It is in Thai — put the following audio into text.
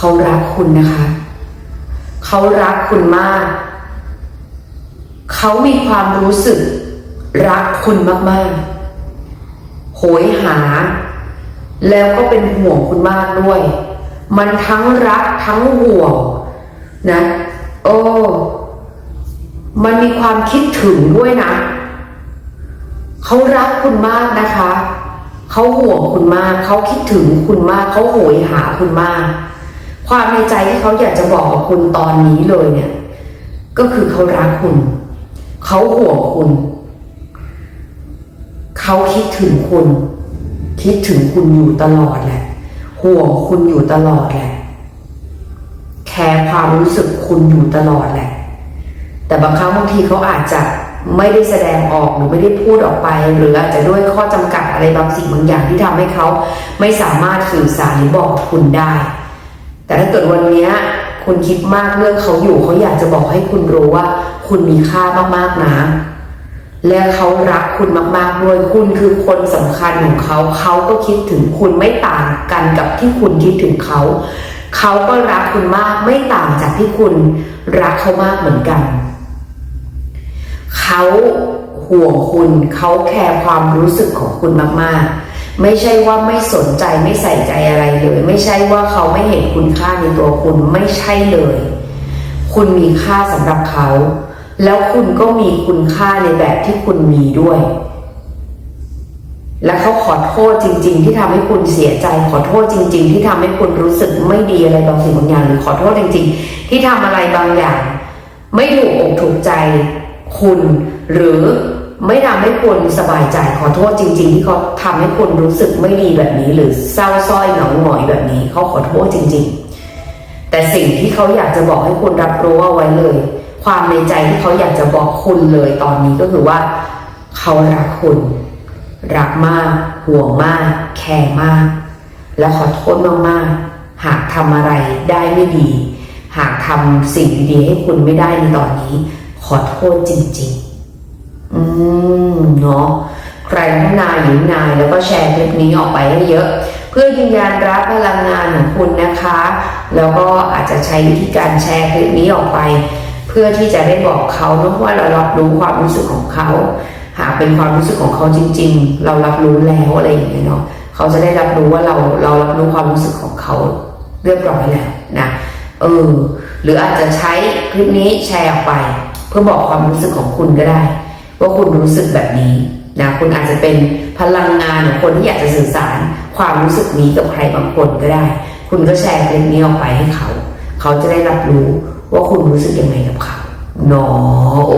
เขารักคุณนะคะ เขารักคุณมาก เขามีความรู้สึก รักคุณมากๆ โหยหา แล้วก็เป็นห่วงคุณมากด้วย มันทั้งรักทั้งห่วงนะ โอ้ มันมีความคิดถึงด้วยนะ เขารักคุณมากนะคะเขาห่วงคุณมาก เขาคิดถึงคุณมาก เขาโหยหาคุณมาก ความในใจที่เขาอยากจะบอกกับคุณตอนนี้เลยเนี่ย ก็คือเขารักคุณ เขาห่วงคุณ เขาคิดถึงคุณ คิดถึงคุณอยู่ตลอดแหละ ห่วงคุณอยู่ตลอดแหละ แคร์ความรู้สึกคุณอยู่ตลอดแหละ แต่บางครั้งบางทีเขาอาจจะไม่ได้แสดงออกหรือไม่ได้พูดออกไป หรืออาจจะด้วยข้อจำกัดอะไรบางสิ่งบางอย่างที่ทำให้เขา ไม่สามารถสื่อสารหรือบอกคุณได้ แต่ถ้าเกิดวันนี้คุณคิดมากเรื่องเขาอยู่เขาอยากจะบอกให้คุณรู้ว่า คุณมีค่ามากๆนะและเขารักคุณมากๆด้วยคุณคือคนสำคัญของเขาเขาก็คิดถึงคุณไม่ต่างกันกับที่คุณคิดถึงเขาเขาก็รักคุณมากไม่ต่างจากที่คุณรักเขามากเหมือนกันเขาห่วงคุณเขาแคร์ความรู้สึกของคุณมากๆ ไม่ใช่ว่าไม่สนใจไม่ใส่ใจอะไรเลย ไม่ใช่ว่าเขาไม่เห็นคุณค่าในตัวคุณไม่ใช่เลย คุณมีค่าสำหรับเขา แล้วคุณก็มีคุณค่าในแบบที่คุณมีด้วย และเขาขอโทษจริง ๆ ที่ทำให้คุณเสียใจ ขอโทษจริง ๆ ที่ทำให้คุณรู้สึกไม่ดีอะไรบางสิ่งบางอย่างหรือขอโทษจริง ๆ ที่ทำอะไรบางอย่าง ไม่ถูกอกถูกใจคุณหรือ ไม่ทำให้คุณสบายใจขอโทษจริง ๆ ที่เขาทำให้คุณรู้สึกไม่ดีแบบนี้ หรือเศร้าส้อยเหงาหงอยแบบนี้เขาขอโทษจริง ๆ แต่สิ่งที่เขาอยากจะบอกให้คุณรับรู้เอาไว้เลย ความในใจที่เขาอยากจะบอกคุณเลยตอนนี้ก็คือว่า เขารักคุณ รักมาก ห่วงมาก แคร์มาก และขอโทษมากๆหากทำอะไรได้ไม่ดี หากทำสิ่งดีๆให้คุณไม่ได้ในตอนนี้ ขอโทษจริง ๆ อืมเนาะใครทั้งนายหญิงนายแล้วก็แชร์คลิปนี้ออกไปให้เยอะ เพื่อยืนยันรับพลังงานของคุณนะคะ แล้วก็อาจจะใช้วิธีการแชร์คลิปนี้ออกไป เพื่อที่จะได้บอกเขาเนอะว่าเรารับรู้ความรู้สึกของเขา หากเป็นความรู้สึกของเขาจริง ๆ เรารับรู้แล้วอะไรอย่างเงี้ยเนาะเขาจะได้รับรู้ว่าเราเรารับรู้ความรู้สึกของเขาเรียบร้อยแล้วนะเออหรืออาจจะใช้คลิปนี้แชร์ออกไป เพื่อบอกความรู้สึกของคุณก็ได้ ว่าคุณรู้สึกแบบนี้นะคุณอาจจะเป็นพลังงานของคนที่อยากจะสื่อสาร ความรู้สึกนี้กับใครบางคนก็ได้ คุณก็แชร์คลิปนี้ออกไปให้เขา เขาจะได้รับรู้ว่าคุณรู้สึกยังไงกับเขาเนาะ